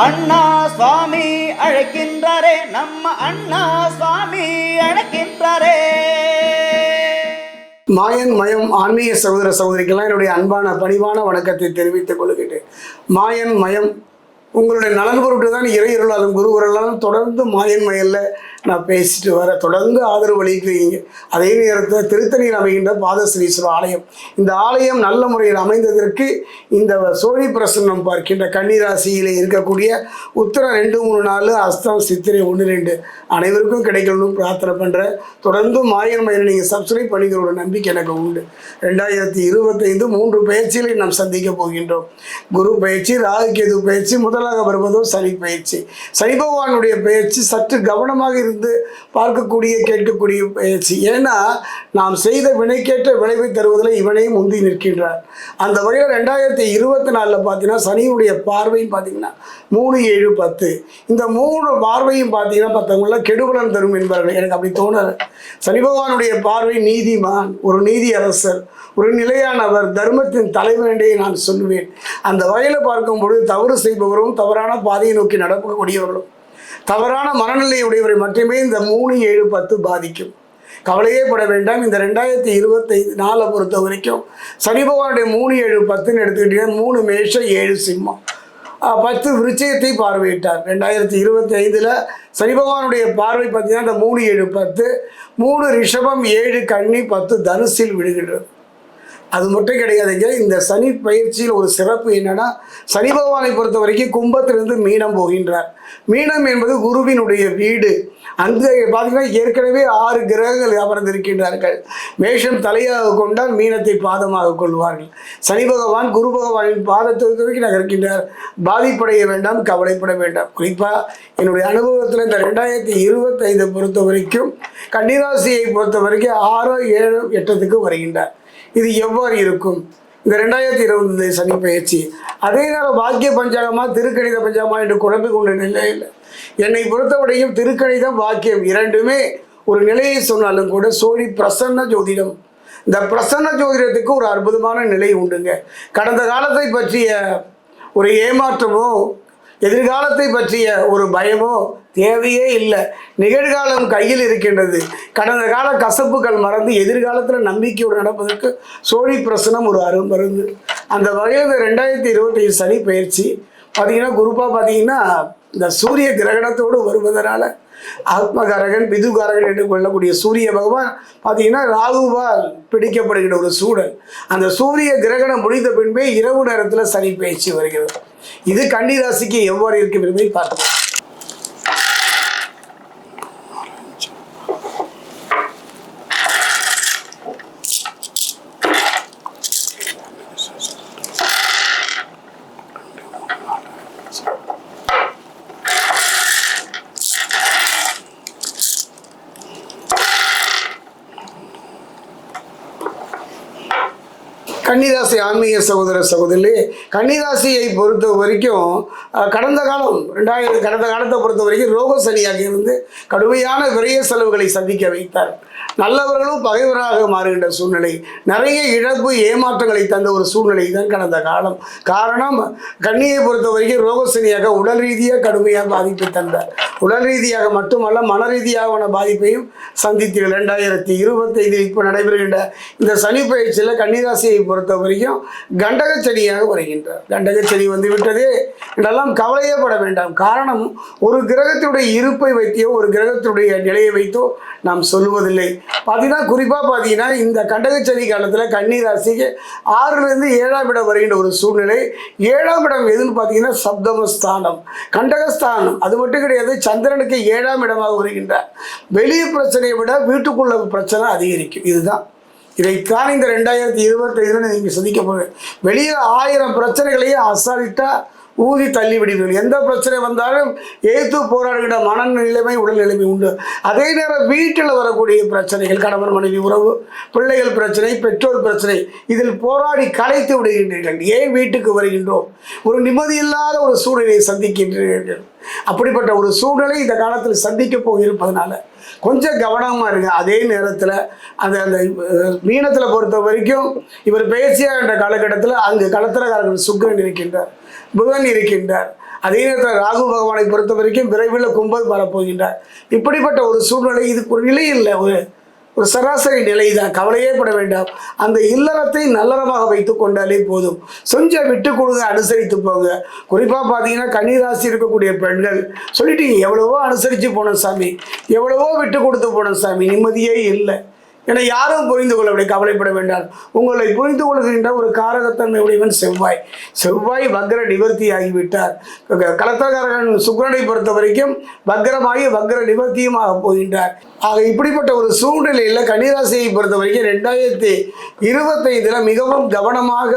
அண்ணா சுவாமி அழைக்கின்றாரே நம்ம அண்ணா சுவாமி அழைக்கின்றாரே. மாயன் மயம் ஆன்மீக சகோதர சகோதரிக்கெல்லாம் என்னுடைய அன்பான பணிவான வணக்கத்தை தெரிவித்துக் கொள்கிறேன் மாயன் மயம் உங்களுடைய நலன் பொருட்டு தான் இறையருளாலும் குருவருளாலும் தொடர்ந்து மாயன் மயல்ல நான் பேசிட்டு வர தொடர்ந்து ஆதரவு அளிக்கிறீங்க. அதே நேரத்தில் திருத்தணியில் அமைகின்ற பாதஸ்ரீஸ்வரர் ஆலயம். இந்த ஆலயம் நல்ல முறையில் அமைந்ததற்கு இந்த சோழி பிரசன்னம் பார்க்கின்ற கன்னிராசியில் இருக்கக்கூடிய உத்தரம் ரெண்டு மூணு நாலு அஸ்தம் சித்திரை ஒன்று ரெண்டு அனைவருக்கும் கிடைக்கணும்னு பிரார்த்தனை பண்ணுறேன் தொடர்ந்து மாயன் மயனை நீங்கள் சப்ஸ்கிரைப் பண்ணிக்கிற ஒரு நம்பிக்கை எனக்கு உண்டு. ரெண்டாயிரத்தி இருபத்தைந்து மூன்று பயிற்சிகளை நாம் சந்திக்க போகின்றோம். குரு பயிற்சி ராகுகேது பயிற்சி முதலாக வருவதோ சனி பயிற்சி. சனி பகவானுடைய பயிற்சி சற்று கவனமாக இருந்து பார்க்கக்கூடிய கேட்கக்கூடிய பயிற்சி ஏன்னா நாம் செய்த வினைக்கேற்ற விளைவை தருவதில் இவனையும் முந்தி நிற்கின்றார் அந்த வகையில் ரெண்டாயிரத்தி இருபத்தி நாலில் பார்த்தீங்கன்னா சனியுடைய பார்வையும் பார்த்தீங்கன்னா மூணு ஏழு பத்து. இந்த மூணு பார்வையும் பார்த்தீங்கன்னா பார்த்தவங்கள கெடுபலன் தரும் என்பார்கள். எனக்கு அப்படி தோணலை. சனி பகவானுடைய பார்வை நீதிமான் ஒரு நீதி அரசர் ஒரு நிலையானவர் தர்மத்தின் தலைவன் நான் சொல்லுவேன். அந்த வகையில் பார்க்கும் பொழுது தவறு செய்பவரும் தவறான பாதையை நோக்கி நடக்கக்கூடியவர்களும் தவறான மனநிலை உடையவரை மட்டுமே இந்த மூணு ஏழு பத்து பாதிக்கும். கவலையே பட வேண்டாம். இந்த ரெண்டாயிரத்தி இருபத்தைந்து நாளை பொறுத்த வரைக்கும் சனி பகவானுடைய மூணு ஏழு பத்துன்னு எடுத்துக்கிட்டீங்கன்னா மூணு மேஷம் ஏழு சிம்மம். பத்து விருச்சயத்தை பார்வையிட்டார். ரெண்டாயிரத்தி இருபத்தி ஐந்தில் சனி பகவானுடைய பார்வை பார்த்தீங்கன்னா இந்த மூணு ஏழு பத்து மூணு ரிஷபம் ஏழு கன்னி பத்து தனுசில் விடுகின்றது அது மட்டும் கிடையாதுங்க. இந்த சனி பயிற்சியில் ஒரு சிறப்பு என்னென்னா சனி பகவானை பொறுத்த வரைக்கும் கும்பத்திலிருந்து மீனம் போகின்றார். மீனம் என்பது குருவினுடைய வீடு. அந்த பார்த்தீங்கன்னா ஏற்கனவே ஆறு கிரகங்கள் அமர்ந்திருக்கின்றார்கள். மேஷம் தலையாக கொண்டால் மீனத்தை பாதமாக கொள்வார்கள். சனி பகவான் குரு பகவானின் பாதத்திற்கு வரைக்கும் நகர்கின்றார். பாதிப்படைய வேண்டாம் கவலைப்பட வேண்டாம். குறிப்பாக என்னுடைய அனுபவத்தில் இந்த ரெண்டாயிரத்தி இருபத்தைந்தை பொறுத்த வரைக்கும் கன்னிராசியை பொறுத்த வரைக்கும் ஆறோ ஏழோ எட்டத்துக்கு வருகின்றார். இது எவ்வாறு இருக்கும்? இந்த ரெண்டாயிரத்தி இருபது சனி பயிற்சி. அதே நேரம் பாக்கிய பஞ்சாங்கமா திருக்கணித பஞ்சாங்கமா என்று குழம்பிக் கொண்ட நிலையில் என்னை பொறுத்தவரையும் திருக்கணிதம் வாக்கியம் இரண்டுமே ஒரு நிலையை சொன்னாலும் கூட சோழி பிரசன்ன ஜோதிடம். இந்த பிரசன்ன ஜோதிடத்துக்கு ஒரு அற்புதமான நிலை உண்டுங்க. கடந்த காலத்தை பற்றிய ஒரு ஏமாற்றமோ எதிர்காலத்தை பற்றிய ஒரு பயமோ தேவையே இல்லை. நிகழ்காலம் கையில் இருக்கின்றது. கடந்த கால கசப்புகள் மறந்து எதிர்காலத்தில் நம்பிக்கையோடு நடப்பதற்கு சோழி பிரசனம் ஒரு அருமருந்து அந்த வகையில் இந்த ரெண்டாயிரத்தி இருபத்தி சனி பயிற்சி பார்த்தீங்கன்னா குரூப்பாக பார்த்தீங்கன்னா இந்த சூரிய கிரகணத்தோடு வருவதனால ஆத்மகாரகன் பிதுகாரகன் என்று கொள்ளக்கூடிய சூரிய பகவான் பார்த்தீங்கன்னா ராகுவால் பிடிக்கப்படுகிற ஒரு சூழல். அந்த சூரிய கிரகணம் முடிந்த பின்பே இரவு நேரத்தில் சனி பயிற்சி வருகிறது. இது கன்னி ராசிக்கு எவ்வாறு இருக்கும் என்பதை பார்ப்போம் கன்னிராசி ஆன்மீக சகோதர சகோதரி கன்னிராசியை பொறுத்த வரைக்கும் கடந்த காலம் ரெண்டாயிரம் கடந்த காலத்தை பொறுத்த வரைக்கும் ரோக சனியாக இருந்து கடுமையான விரைய செலவுகளை சந்திக்க வைத்தார். நல்லவர்களும் பகைவராக மாறுகின்ற சூழ்நிலை. நிறைய இழப்பு ஏமாற்றங்களை தந்த ஒரு சூழ்நிலை தான் கடந்த காலம். காரணம் கன்னியை பொறுத்த வரைக்கும் ரோக சனியாக உடல் ரீதியாக கடுமையாக பாதிப்பை தந்தார் உடல் ரீதியாக மட்டுமல்ல மன ரீதியாகன பாதிப்பையும் சந்தித்து ரெண்டாயிரத்தி இருபத்தைந்தில் இப்போ நடைபெறுகின்ற இந்த சனி பயிற்சியில் கன்னிராசியை பொறுத்த வரைக்கும் கண்டக செடியாக வருகின்றார். கண்டக செடி வந்து விட்டதே. இதெல்லாம் கவலையே பட வேண்டாம். காரணம் ஒரு கிரகத்தினுடைய இருப்பை வைத்தோ ஒரு கிரகத்தினுடைய நிலையை வைத்தோ நாம் சொல்லுவதில்லை. பார்த்தீங்கன்னா குறிப்பாக பார்த்தீங்கன்னா இந்த கண்டகச்சனி காலத்தில் கன்னிராசிக்கு ஆறுலேருந்து ஏழாம் இடம் வருகின்ற ஒரு சூழ்நிலை. ஏழாம் இடம் எதுன்னு பார்த்தீங்கன்னா சப்தமஸ்தானம். கண்டகஸ்தானம். அது மட்டும் கிடையாது சந்திரனுக்கு ஏழாம் இடமாக வருகின்ற வெளிய பிரச்சனையை விட வீட்டுக்குள்ள பிரச்சனை அதிகரிக்கும். இதுதான். இதைத்தான் இந்த ரெண்டாயிரத்தி இருபத்தைதுல நீங்கள் சந்திக்க போகிறேன் வெளியே ஆயிரம் பிரச்சனைகளையே அசால்ட்டாக ஊதி தள்ளி விடுவீர்கள் எந்த பிரச்சனை வந்தாலும் ஏற்று போராடுகிற மனநிலைமை உடல்நிலைமை உண்டு. அதே நேரம் வீட்டில் வரக்கூடிய பிரச்சனைகள் கணவன் மனைவி உறவு பிள்ளைகள் பிரச்சனை பெற்றோர் பிரச்சனை இதில் போராடி கலைத்து விடுகின்றீர்கள். ஏன் வீட்டுக்கு வருகின்றோம்? ஒரு நிம்மதியில்லாத ஒரு சூழ்நிலையை சந்திக்கின்றீர்கள். அப்படிப்பட்ட ஒரு சூழ்நிலை இந்த காலத்தில் சந்திக்க போகிருப்பதனால கொஞ்சம் கவனமாக இருங்க. அதே நேரத்தில் அந்த அந்த மீனத்தில் பொறுத்த வரைக்கும் இவர் பேசியார் என்ற காலகட்டத்தில் அங்கு களத்திரக்காரர்கள் சுக்கரன் இருக்கின்றார் புதன் இருக்கின்றார். அதே நேரத்தில் ராகு பகவானை பொறுத்த வரைக்கும் விரைவில் கும்பல் வரப்போகின்றார். இப்படிப்பட்ட ஒரு சூழ்நிலை இதுக்கு ஒரு நிலை இல்லை. ஒரு ஒரு சராசரி நிலை தான் கவலையே பட வேண்டாம். அந்த இல்லறத்தை நல்லறமாக வைத்து கொண்டாலே போதும். கொஞ்சம் விட்டு கொடுங்க அனுசரித்து போங்க. குறிப்பாக பார்த்தீங்கன்னா கன்னிராசி இருக்கக்கூடிய பெண்கள் சொல்லிட்டீங்க எவ்வளவோ அனுசரித்து போனோம் சாமி. எவ்வளவோ விட்டு கொடுத்து போனோம் சாமி. நிம்மதியே இல்லை. என யாரும் புரிந்து கொள்ளவில்லை கவலைப்பட வேண்டாம். உங்களை புரிந்து கொள்கின்ற ஒரு காரகத்தன்மை உடையவன் செவ்வாய். செவ்வாய் வக்ர நிவர்த்தி ஆகிவிட்டார் கலத்தகாரகன் சுக்கிரனை பொறுத்த வரைக்கும் வக்ரமாகி வக்ர நிவர்த்தியுமாக போகின்றார். ஆக இப்படிப்பட்ட ஒரு சூழ்நிலையில் கன்னிராசியை பொறுத்த வரைக்கும் ரெண்டாயிரத்தி இருபத்தைந்தில் மிகவும் கவனமாக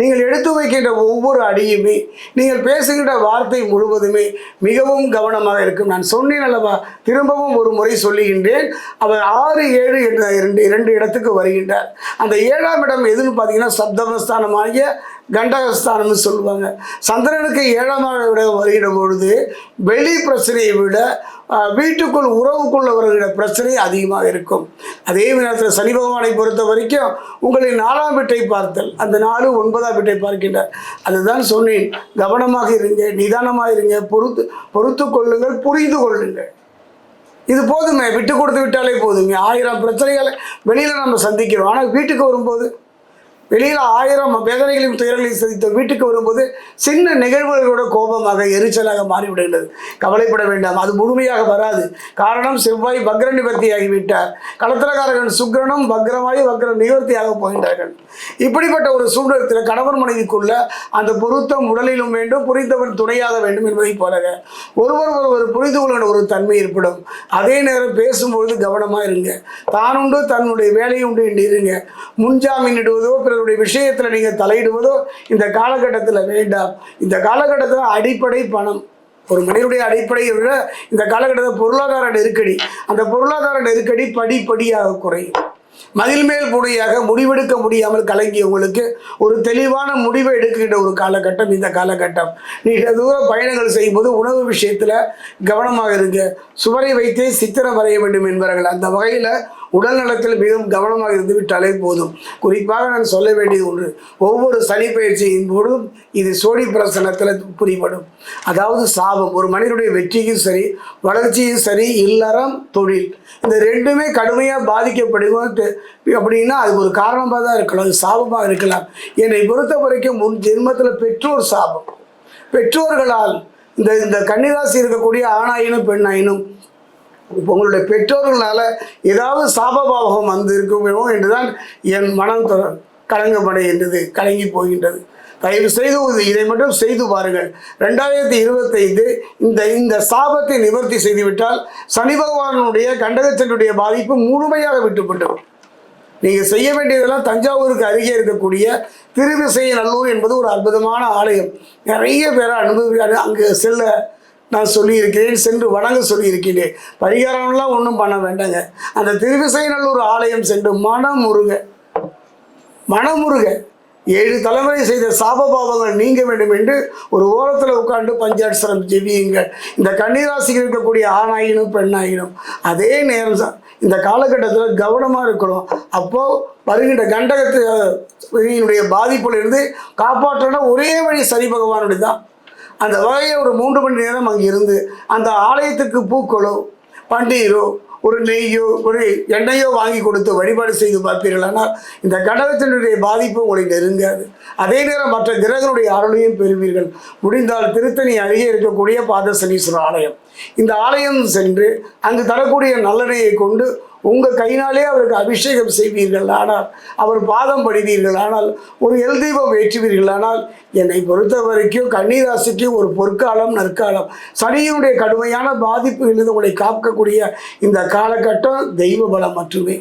நீங்கள் எடுத்து வைக்கின்ற ஒவ்வொரு அடியுமே நீங்கள் பேசுகின்ற வார்த்தை முழுவதுமே மிகவும் கவனமாக இருக்கும். நான் சொன்னேன் அல்லவா திரும்பவும் ஒரு முறை சொல்லுகின்றேன். அவர் ஆறு ஏழு என்ற இரண்டு இரண்டு இடத்துக்கு வருகின்றார். அந்த ஏழாம் இடம் எதுன்னு பார்த்தீங்கன்னா சப்தமஸ்தானமாகிய கண்டகஸ்தானம்னு சொல்லுவாங்க. சந்திரனுக்கு ஏழாம் இடம் வருகிற பொழுது வெளி பிரச்சனையை விட வீட்டுக்குள் உறவுக்குள்ள வருகிற பிரச்சனை அதிகமாக இருக்கும். அதே நேரத்தில் சனி பகவானை பொறுத்த வரைக்கும் உங்களின் நாலாம் வீட்டை பார்த்தல் அந்த நாலு ஒன்பதாம் வீட்டை பார்க்கின்றார். அதுதான் சொன்னேன் கவனமாக இருங்க நிதானமாக இருங்க பொறுத்து பொறுத்து கொள்ளுங்கள் புரிந்து கொள்ளுங்கள். இது போதுமே விட்டு கொடுத்து விட்டாலே போதுங்க ஆயிரம் பிரச்சனைகளை வெளியில் நம்ம சந்திக்கிறோம். ஆனால் வீட்டுக்கு வரும்போது வெளியில் ஆயிரம் வேதனைகளையும் துயரங்களையும் சந்தித்த வீட்டுக்கு வரும்போது சின்ன நிகழ்வுகளோட கோபமாக எரிச்சலாக மாறிவிடுகிறது கவலைப்பட வேண்டாம் அது முழுமையாக வராது. காரணம் செவ்வாய் வக்ர நிவர்த்தியாகிவிட்டார். கலத்திரக்காரர்கள் சுக்ரனும் சுக்கிரனும் வக்ர நிவர்த்தியாக போகின்றார்கள். இப்படிப்பட்ட ஒரு சூழ்நிலத்தில் கணவன் மனைவிக்குள்ள அந்த பொருத்தம் உடலிலும் வேண்டும் புரிந்தவன் துணையாக வேண்டும் என்பதை போல ஒருவர் ஒருவர் புரிந்து கொள்கிற ஒரு தன்மை ஏற்படும். அதே நேரம் பேசும்பொழுது கவனமாக இருங்க. தானுண்டு தன்னுடைய வேலையுண்டு உண்டு என்று இருங்க முன்ஜாமீன் இடுவதோ அவர்களுடைய விஷயத்தில் நீங்கள் தலையிடுவதோ இந்த காலகட்டத்தில் வேண்டாம். இந்த காலகட்டத்தில் அடிப்படை பணம். ஒரு மனிதனுடைய அடிப்படையை விட இந்த காலகட்டத்தில் பொருளாதார நெருக்கடி. அந்த பொருளாதார நெருக்கடி படிப்படியாக குறையும். மதில் மேல் முடிவெடுக்க முடியாமல் கலங்கியவங்களுக்கு ஒரு தெளிவான முடிவை எடுக்கின்ற ஒரு காலகட்டம் இந்த காலகட்டம். நீண்ட தூர பயணங்கள் செய்யும்போது உணவு விஷயத்தில் கவனமாக இருங்க. சுவரை வைத்தே சித்திரம் வரைய வேண்டும் என்பார்கள் அந்த வகையில் உடல் நலத்தில் மிகவும் கவனமாக இருந்து விட்டாலே போதும். குறிப்பாக நான் சொல்ல வேண்டியது ஒன்று. ஒவ்வொரு சனி பயிற்சியின் போதும் இது சோழி பிரசனத்தில் புரிபடும் அதாவது சாபம். ஒரு மனிதனுடைய வெற்றியும் சரி வளர்ச்சியும் சரி இல்லறம் தொழில். இந்த ரெண்டுமே கடுமையாக பாதிக்கப்படுவோம் அப்படின்னா அதுக்கு ஒரு காரணமாக தான் இருக்கலாம். அது சாபமாக இருக்கலாம். என்னை பொறுத்த வரைக்கும் முன் ஜென்மத்தில் பெற்றோர் சாபம். பெற்றோர்களால் இந்த இந்த கன்னிராசி இருக்கக்கூடிய ஆணாயினும் பெண்ணாயினும் உங்களுடைய பெற்றோர்களால் ஏதாவது சாபபாவகம் வந்து இருக்குமோ என்றுதான் என் மனம் தொ- கலங்கமடைகின்றது கலங்கி போகின்றது. தயவு செய்து இதை மட்டும் செய்து பாருங்கள். ரெண்டாயிரத்தி இருபத்தைந்து இந்த இந்த சாபத்தை நிவர்த்தி செய்துவிட்டால் சனி பகவானுடைய கண்டகச்சனுடைய பாதிப்பு முழுமையாக விட்டுப்பட்டுவிடும். நீங்கள் செய்ய வேண்டியதெல்லாம் தஞ்சாவூருக்கு அருகே இருக்கக்கூடிய திருவிசை நல்லூர் என்பது ஒரு அற்புதமான ஆலயம். நிறைய பேரை அனுபவி அங்கு செல்ல நான் சொல்லியிருக்கிறேன் சென்று வணங்க சொல்லியிருக்கிறேன். பரிகாரம்லாம் ஒன்றும் பண்ண வேண்டாங்க. அந்த திருவிசைநல்லூர் ஆலயம் சென்று மனம் முருக மனமுருக. ஏழு தலைமுறை செய்த சாப பாவங்கள் நீங்க வேண்டும் என்று ஒரு ஓரத்தில் உட்காந்து பஞ்சாட்சரம் ஜெவியுங்கள் இந்த கன்னிராசிக்கு இருக்கக்கூடிய ஆணாயினும் பெண்ணாயினும் அதே நேரம் தான் இந்த காலகட்டத்தில் கவனமாக இருக்கணும். அப்போ வருகின்ற கண்டகத்தினுடைய பாதிப்புலேருந்து காப்பாற்றணும் ஒரே வழி சரி பகவானுடைய தான் அந்த வகையில் ஒரு மூன்று மணி நேரம் அங்கே இருந்து அந்த ஆலயத்துக்கு பூக்களோ பன்னீரோ ஒரு நெய்யோ ஒரு எண்ணெயோ வாங்கி கொடுத்து வழிபாடு செய்து பார்ப்பீர்களானால் இந்த கடகத்தினுடைய பாதிப்பு உங்களை நெருங்காது. அதே நேரம் மற்ற கிரகங்களுடைய அருளையும் பெறுவீர்கள். முடிந்தால் திருத்தணி அருகே இருக்கக்கூடிய பாதசனீஸ்வரர் ஆலயம். இந்த ஆலயம் சென்று அங்கு தரக்கூடிய நல்லறையை கொண்டு உங்கள் கையினாலே அவருக்கு அபிஷேகம் செய்வீர்கள். ஆனால் அவர் பாதம் படுவீர்கள். ஆனால் ஒரு எல் தீபம் ஏற்றுவீர்கள். ஆனால் என்னை பொறுத்த வரைக்கும் கன்னிராசிக்கு ஒரு பொற்காலம் நற்காலம் சனியினுடைய கடுமையான பாதிப்புகளிலிருந்து உங்களை காக்கக்கூடிய இந்த காலகட்டம் தெய்வ பலம் மட்டுமே.